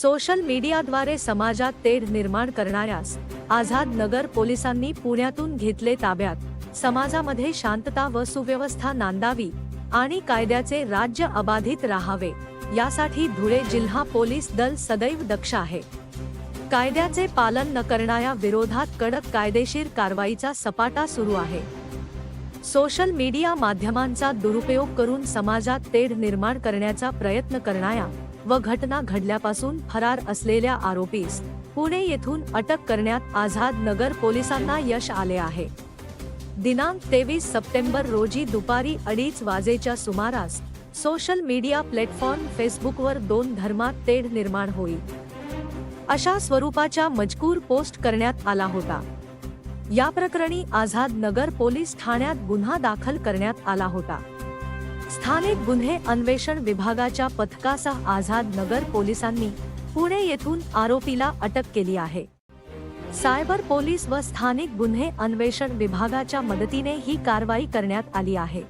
Social मीडियाद्वारे समाजात तेढ निर्माण करणाऱ्यास आझाद नगर पोलिसांनी पुण्यातून घेतले ताब्यात. समाजामध्ये शांतता व सुव्यवस्था नांदावी आणि कायद्याचे राज्य अबाधित राहावे यासाठी धुळे जिल्हा पोलीस दल सदैव दक्ष आहे. कायद्याचे पालन न करणाऱ्या विरोधात कडक कायदेशीर कारवाईचा सपाटा सुरू आहे. सोशल मीडिया माध्यमांचा दुरुपयोग करून समाजात तेढ निर्माण करण्याचा प्रयत्न करणाऱ्या व घटना घडल्यापासून फरार असलेल्या आरोपीस पुणे येथून अटक करण्यात आझाद नगर पोलिसांना यश आले आहे. दिनांक तेवीस सप्टेंबर रोजी दुपारी अडीच वाजेच्या सुमारास सोशल मीडिया प्लॅटफॉर्म फेसबुकवर दोन धर्मात तेढ निर्माण होईल अशा स्वरूपाच्या मजकूर पोस्ट करण्यात आला होता. या प्रकरणी आझाद नगर पोलीस ठाण्यात गुन्हा दाखल करण्यात आला होता. स्थानिक गुन्हे अन्वेषण विभागाच्या पथकासह आझाद नगर पोलिसांनी पुणे येथून आरोपीला अटक केली आहे. सायबर पोलीस व स्थानिक गुन्हे अन्वेषण विभागाच्या मदतीने ही कारवाई करण्यात आली आहे.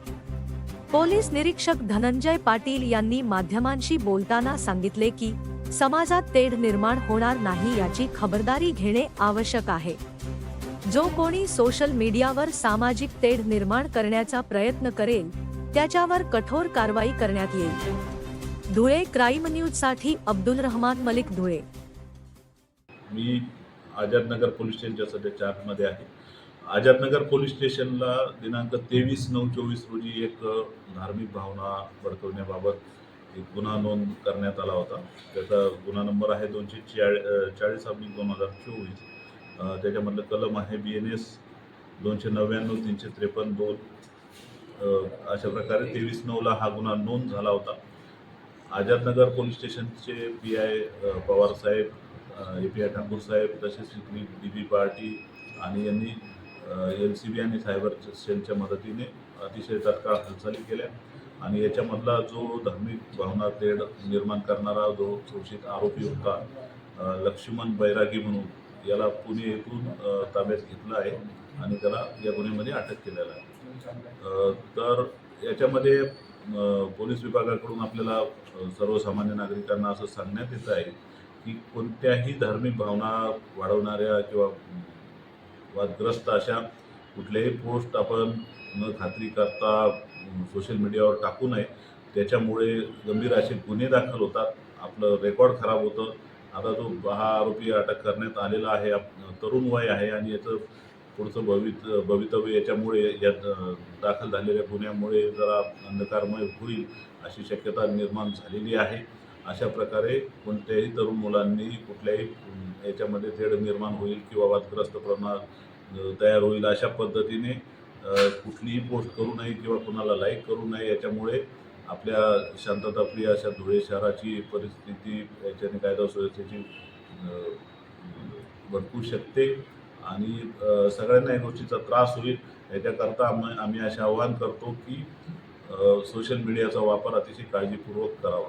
पोलीस निरीक्षक धनंजय पाटील यांनी माध्यमांशी बोलताना सांगितले की समाजात तेढ निर्माण होणार नाही याची खबरदारी घेणे आवश्यक आहे. जो कोणी सोशल मीडियावर सामाजिक तेढ निर्माण करण्याचा प्रयत्न करेल त्याच्यावर कठोर कारवाई करण्यात येईल. धुळे क्राईम न्यूजसाठी अब्दुल रहमान मलिक धुळे. मी आझादनगर पोलीस स्टेशनच्या सध्या चार्जमध्ये आहे. आझादनगर पोलीस स्टेशनला दिनांक तेवीस नऊ चोवीस रोजी एक धार्मिक भावना भडकवण्याबाबत एक गुन्हा नोंद करण्यात आला होता. त्याचा गुन्हा नंबर आहे दोनशे चाळी चाळीस अब्लिक दोन हजार चोवीस. त्याच्यामधलं कलम आहे बी एन एस दोनशे नव्याण्णव तीनशे त्रेपन्न दोन. अशा प्रकारे तेवीस नऊला हा गुन्हा नोंद झाला होता. आझादनगर पोलीस स्टेशनचे पी आय पवार साहेब ए पी आय ठाकूर साहेब तसेच इथली डी बी पार्टी आणि यांनी एल सी बी आणि सायबर सेलच्या मदतीने अतिशय तत्काळ हालचाली केल्या. आणि याच्यामधला जो धार्मिक भावना तेढ निर्माण करणारा जो शोषित आरोपी होता लक्ष्मण बैरागी म्हणून याला पुणे येथून ताब्यात घेतलं आहे आणि त्याला या गुन्ह्यामध्ये अटक केलेलं आहे. तर याच्यामध्ये पोलीस विभागाकडून आपल्याला सर्वसामान्य नागरिकांना असं सांगण्यात येत आहे की कोणत्याही धार्मिक भावना वाढवणाऱ्या किंवा वादग्रस्त अशा कुठल्याही पोस्ट आपण न खात्री करता सोशल मीडियावर टाकू नये. त्याच्यामुळे गंभीर असे गुन्हे दाखल होतात. आपलं रेकॉर्ड खराब होतं. आता तो हा आरोपी अटक करण्यात आलेला आहे. आप- तरुण वय आहे आणि याचं पुढचं भवित भवितव्य याच्यामुळे यात दाखल झालेल्या गुन्ह्यामुळे जरा अंधकारमय होईल अशी शक्यता निर्माण झालेली आहे. अशा प्रकारे कोणत्याही तरुण मुलांनी कुठल्याही याच्यामध्ये तेढ निर्माण होईल किंवा वादग्रस्त प्रमाण तयार होईल अशा पद्धतीने कुठलीही पोस्ट करू नये किंवा कुणाला लाईक करू नये याच्यामुळे आपल्या शांतताप्रिय अशा धुळे शहराची परिस्थिती याच्याने कायदा सुव्यवस्थेची भडकू शकते. आणि सगळ्यांना या गोष्टीचा त्रास होईल. याच्याकरता आम्ही आम्ही असे आवाहन करतो की सोशल मीडियाचा वापर अतिशय काळजीपूर्वक करावा.